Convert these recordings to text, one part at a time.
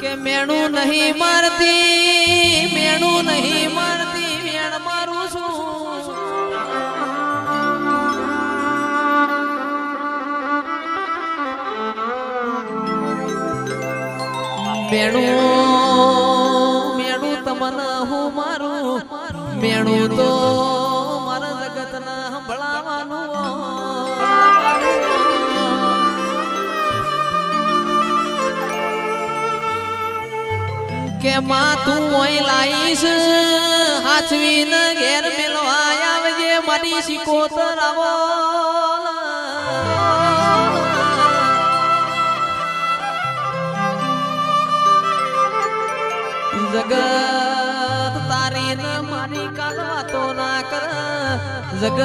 કે મેણું નહીં મારતી, મેણું નહીં મારતી, મેણ મારું છું. મેણું મેણું તમને હું મારું, મેણું તો મારા જગતના સંભળાવાનું કે માં તું ઓય લાઈશ. હાચવીને ઘેર મેલવા આવજે, મારી શિકોતર આવો. જગત તારી ન મારી કાલ વાતો ના કર. જગત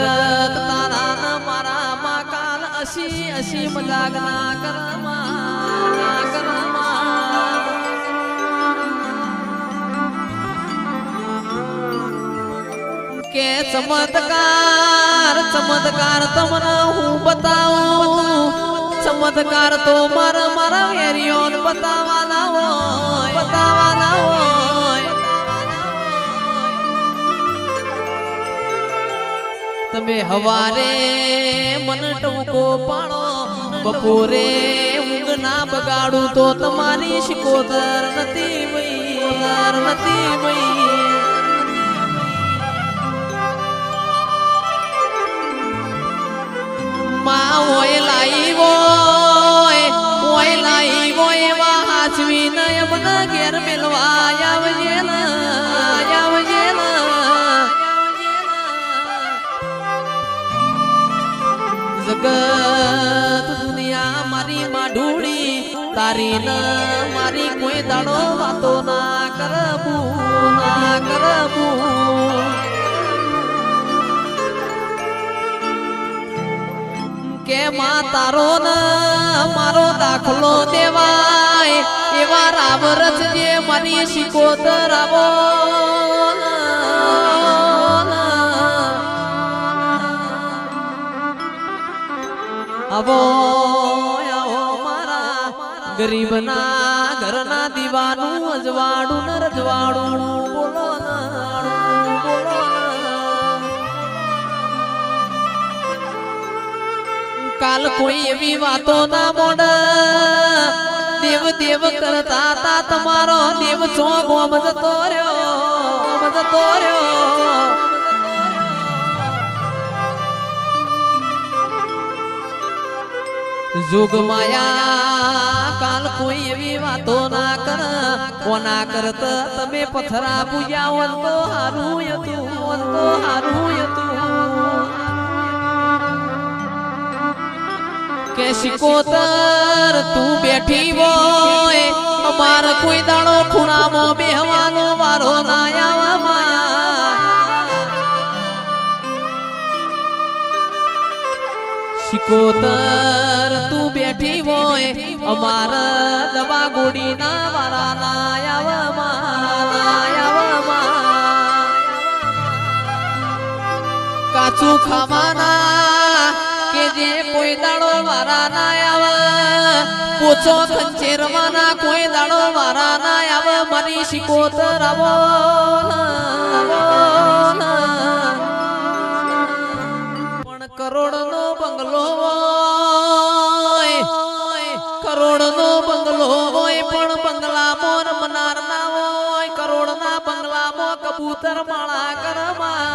તારા ન મારા માં કાલ અસી અસી મજાક ના કર ચમત્કાર ચમત્કાર તમને હું બતાવું ચમત્કાર તો મારા મારા વેરીઓ બતાવવાના હોય બતાવવાના હોય તમે હવારે મન ટૂંકો પાડો બપોરે ઊંઘ ના બગાડું તો તમારી શિકોતર નથી વઈ નથી વઈ ઘેર મેલવા આવજે દુનિયા મારી માઢુડી તારી ન મારી કોઈ દાડો વાતો ના કરબું ના કરબું કે માં તારો ના મારો દાખલો દેવાય એવા રામ રચજે મારી શિકોતર આવો આવો આવો મારા ગરીબના ઘરના દીવાનું અજવાડું ન રજવાડું બોલો. કાલ કોઈ એવી વાતો ના મોડ કરતા તા તમારો દેવ છો ગોમ જતો રહ્યો ગોમ જોગ માયા, કાલ કોઈ એવી વાતો ના કર. કોના કરત તમે પથરા પૂજ્યા તો હારું હતું તો હારું હતું કે શિકોતર તું બેઠી હોય. અમાર કોઈ દાણો ખૂણામાં બેહવાનો વારો ના આવા માયા. શિકોતર તું બેઠી હોય. અમાર દવા ગોડી ના વારા ના આવા માં, ના કાચું ખાવાના કોઈ દાડો મારા ના કોઈ દાડો મારા ના આવે. મરી શિકોતર આવો પણ કરોડ નો બંગલો કરોડ નો બંગલો હોય, પણ બંગલા મોર મનાર ના હોય. કરોડ ના બંગલામાં કબૂતર માળા કરમાં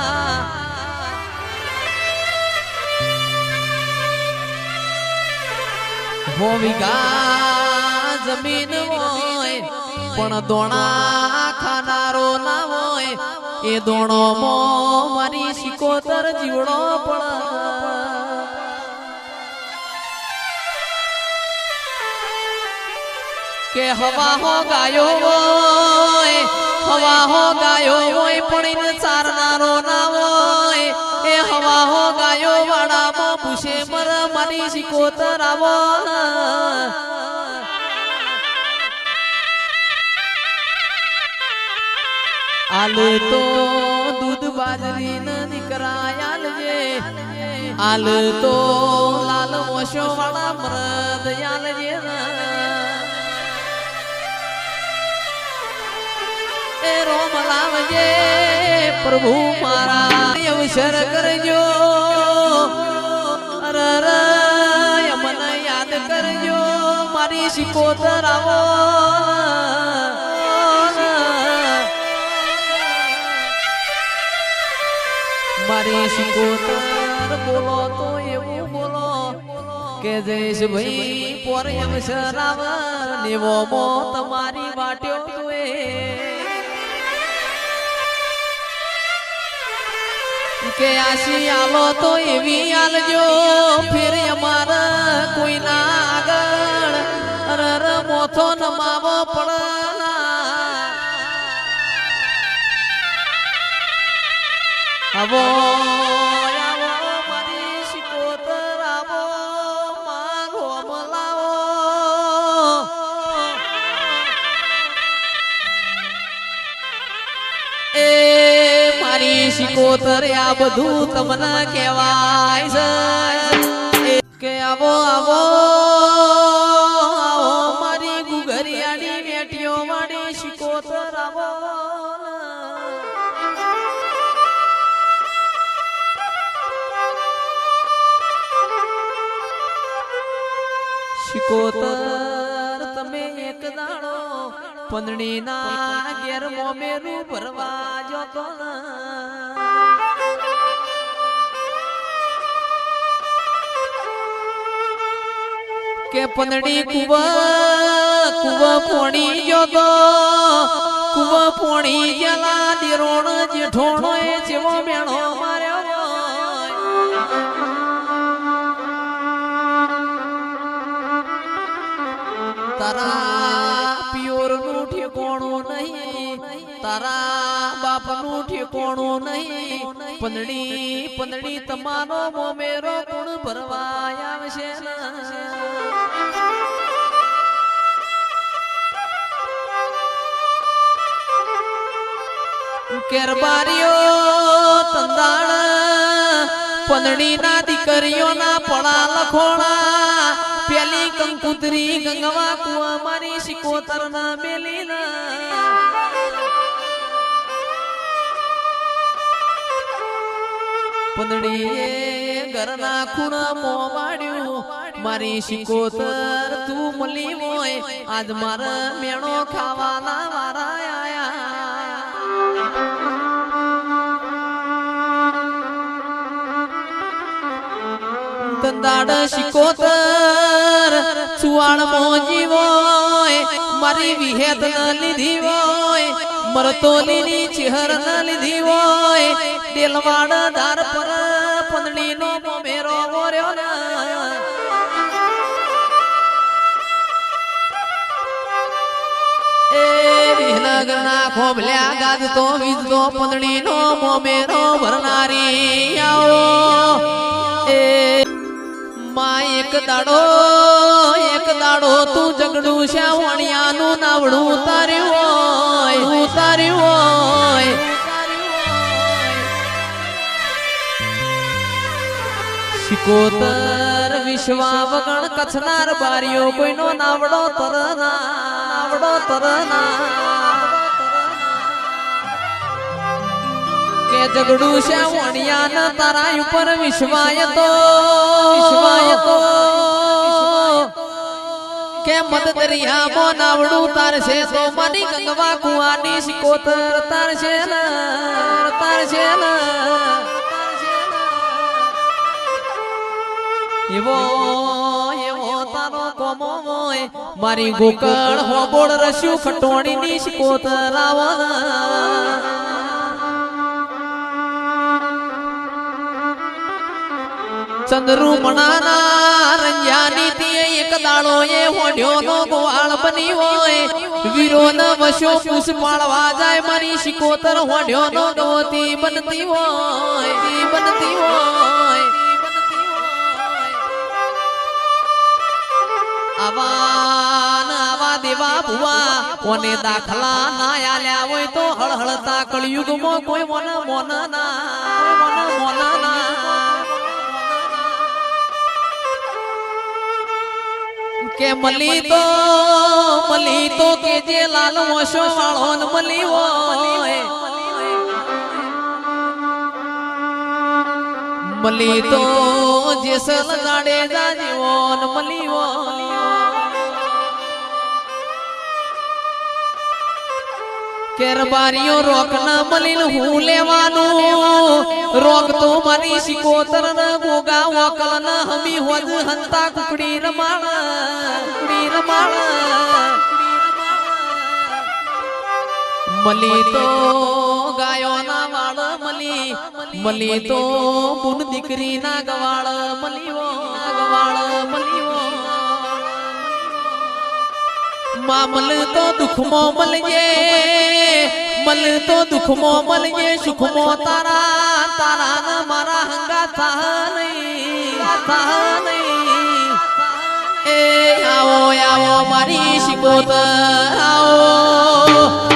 હો વીઘા જમીન હોય, પણ દોણા ખાનારો ના હોય. એ કે હવા હો ગાયો હોય હવા હો ગાયો હોય, પણ ચારનારો ના હોય. એ હવા હો ગાયો વાળામાં પૂછે મર મારી શિકોતર આવો આલે તો દૂધ બાજરી ન નીકળાયાલ જે આલ તો લાલ મોશો વાળા મૃદ યાલ જે રોમ લાવજે, પ્રભુ મારા અવસર કરજો. મારી શિકોતર આવો મારી શિકોતર બોલો તો એવું બોલો કે જઈશ ભાઈ પોર અવસર આવ નેવો મો તમારી વાટ્યો જોએ કે આશી આલો તો એવી આલજો, ફેર અમારા કોઈના આગળ. મોથો નમાવો પડલા. આવો આવો, મારી શિકોતર આવો મારો મલાવો એ મારી શિકોતર આ બધું તમને કહેવાય છે. પંદડી ના ઘેર મોમેરું ભરવા જતો કે પંદડી કુવ કુવ પોણી જતો. કુવ પોણી જલા દિરોણ જેઠોણો એ જેવો મેણો તારા બાપનું ઠેકોણું નહીં. પંદડી પંદડી તમારો મોમેરો ગુણ ભરવા આવશે કેરબારીઓ તંદાણ પંદડી ના દીકરીઓના પડા લખોણા પેલી કંકુતરી ગંગવા કુવા મારી શિકોતર ના મેલી પંદડીએ ઘરના ખૂણા મોં વાળ્યું મારી શિકોતર, તું મળી હોય. આજ મારા મેણો ખાવાના મારા આયા. તંદાડ શિકોતર સુવાણ મોજી હોય. મારી વિહેત લીધી હોય. મરતોલીની ચહેર ન લીધી હોય, દિલવાડા દાર પર પંદડી નો મોમેરો મોર્યો ને. ખોભલ્યા ગાજતો વીજતો પંદડીનો મોમેરો ભરનારી આવો. એ માં એક દાડો એક દાડો તું જગડું શ્યાવણિયાનું નાવડું ઉતાર્યું હોય ઉતાર્યું હોય. શિકોતર વિશ્વા વગણ કચ્છનાર બારીઓ, કોઈનો નાવડો તરના નાવડો તરના કે ઝઘડું છે વણિયા તારા ઉપર વિશ્વાય તો. વિશ્વાય તો કે મત દરિયા મો નાવડું તારશે તો મારી ગંગવા કુવાની શિકોતર તારશે ને તારશે ને. એવો એવો તારો કોમો મોય મારી ગોકળ હોબોળ રસ્યું ખટોણી ની શિકોતર આવના ચંદ્રુમણાના રંજાની તે એક દાડો એ હોડ્યો નો ગોવાળ બની હોય. વીરો ન વશો પુષ પાળવા જાય મારી શિકોતર હોડ્યો નો ગવતી બનતી હોય બનતી હોય. આવા આવા દેવા ભુવા, કોને દાખલા ના આલ્યા હોય તો હળહળતા કળિયુગમાં કોઈ મન મોના ના મોના મોના ના કે મલી તો મલી તો કે જે લાલ વશો વાળો મલી હોય મલી તો જે સલ જાડે જાજીવોન મલી કેરબારીઓ રોકના મલીન હું લેવાનું. રોક તો મારી શિકોતર ના ગોગા વકલ ના હમી હોજ હંતા કુકડી રમાણા કુકડી રમાણા. મલી તો ગાયો ના વાળ, મલી મલી તો બુન દીકરી ના ગવાળ મલીવો ગવાળ મલીવો મામલ તો દુખમો મલજે, મલ તો દુખમો મલજે, સુખમો તારા. તારા મારા હંગા થા નહીં થા નહીં. એ આવો આવો મારી શિકોત આવો.